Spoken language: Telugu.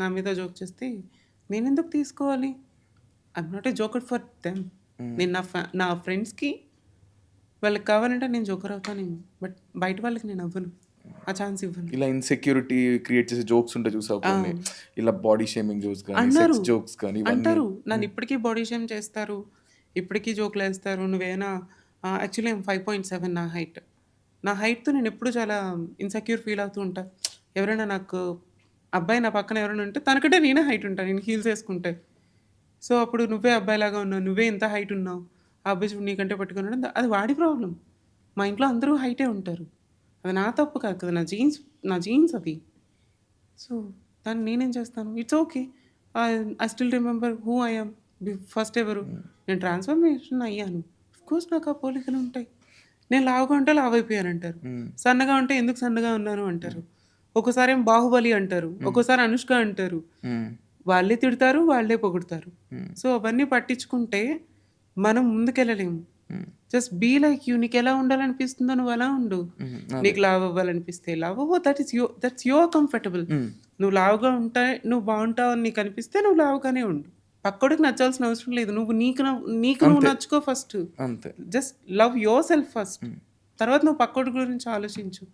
నా మీద జోక్ చేస్తే నేను ఎందుకు తీసుకోవాలి I'm not a joker for them నేను నా ఫ్యా నా ఫ్రెండ్స్కి వాళ్ళకి కావాలంటే నేను జోకర్ అవుతానేమో బట్ బయట వాళ్ళకి నేను అవ్వను. ఆ ఛాన్స్ ఇవ్వను. ఇలా ఇన్సెక్యూరిటీ క్రియేట్ చేసే జోక్స్ ఉంటాయి చూసావు ఇలా బాడీ షేమింగ్ జోక్స్ కానీ సెక్స్ జోక్స్ కానీ అంటారు. నన్ను ఇప్పటికీ బాడీ షేమ్ చేస్తారు. ఇప్పటికీ జోకులు వేస్తారు. నువ్వేనా? యాక్చువల్లీ ఫైవ్ పాయింట్ సెవెన్ నా హైట్ నా హైట్తో నేను ఎప్పుడు చాలా ఇన్సెక్యూర్ ఫీల్ అవుతూ ఉంటా. ఎవరైనా నాకు అబ్బాయి నా పక్కన ఎవరైనా ఉంటే తనకంటే నేనే హైట్ ఉంటాను నేను హీల్స్ వేసుకుంటే. సో అప్పుడు నువ్వే అబ్బాయిలాగా ఉన్నావు నువ్వే ఇంత హైట్ ఉన్నావు. ఆ అబ్బాయి చూడు నీకంటే పట్టుకున్నాడు అది వాడి ప్రాబ్లం మా ఇంట్లో అందరూ హైటే ఉంటారు. అది నా తప్పు కాదు కదా నా జీన్స్ నా జీన్స్ అది. సో దాన్ని నేనేం చేస్తాను? It's okay I still remember who I'm first ఎవరు? నేను ట్రాన్స్ఫర్మేషన్ అయ్యాను. కోర్స్ నాకు ఆ పోలికలు ఉంటాయి. నేను లావుగా ఉంటే లావు అయిపోయాను అంటారు సన్నగా ఉంటే ఎందుకు సన్నగా ఉన్నాను అంటారు. ఒక్కోసారి ఏం బాహుబలి అంటారు ఒక్కోసారి అనుష్క అంటారు. వాళ్ళే తిడతారు వాళ్ళే పొగుడతారు. సో అవన్నీ పట్టించుకుంటే మనం ముందుకెళ్ళలేము. జస్ట్ బీ లైక్ యూ నీకు ఎలా ఉండాలనిపిస్తుందో నువ్వు అలా ఉండు. నీకు లావ్ అవ్వాలనిపిస్తే లావ్ అవ్వ. That is yo that's your comfortable నువ్వు లావుగా ఉంటే నువ్వు బాగుంటావు అని నీకు అనిపిస్తే నువ్వు లావుగానే ఉండు. పక్కోడికి నచ్చాల్సిన అవసరం లేదు. నువ్వు నీకు నీకు నువ్వు నచ్చుకో first just love yourself first తర్వాత నువ్వు పక్కోడి గురించి ఆలోచించు.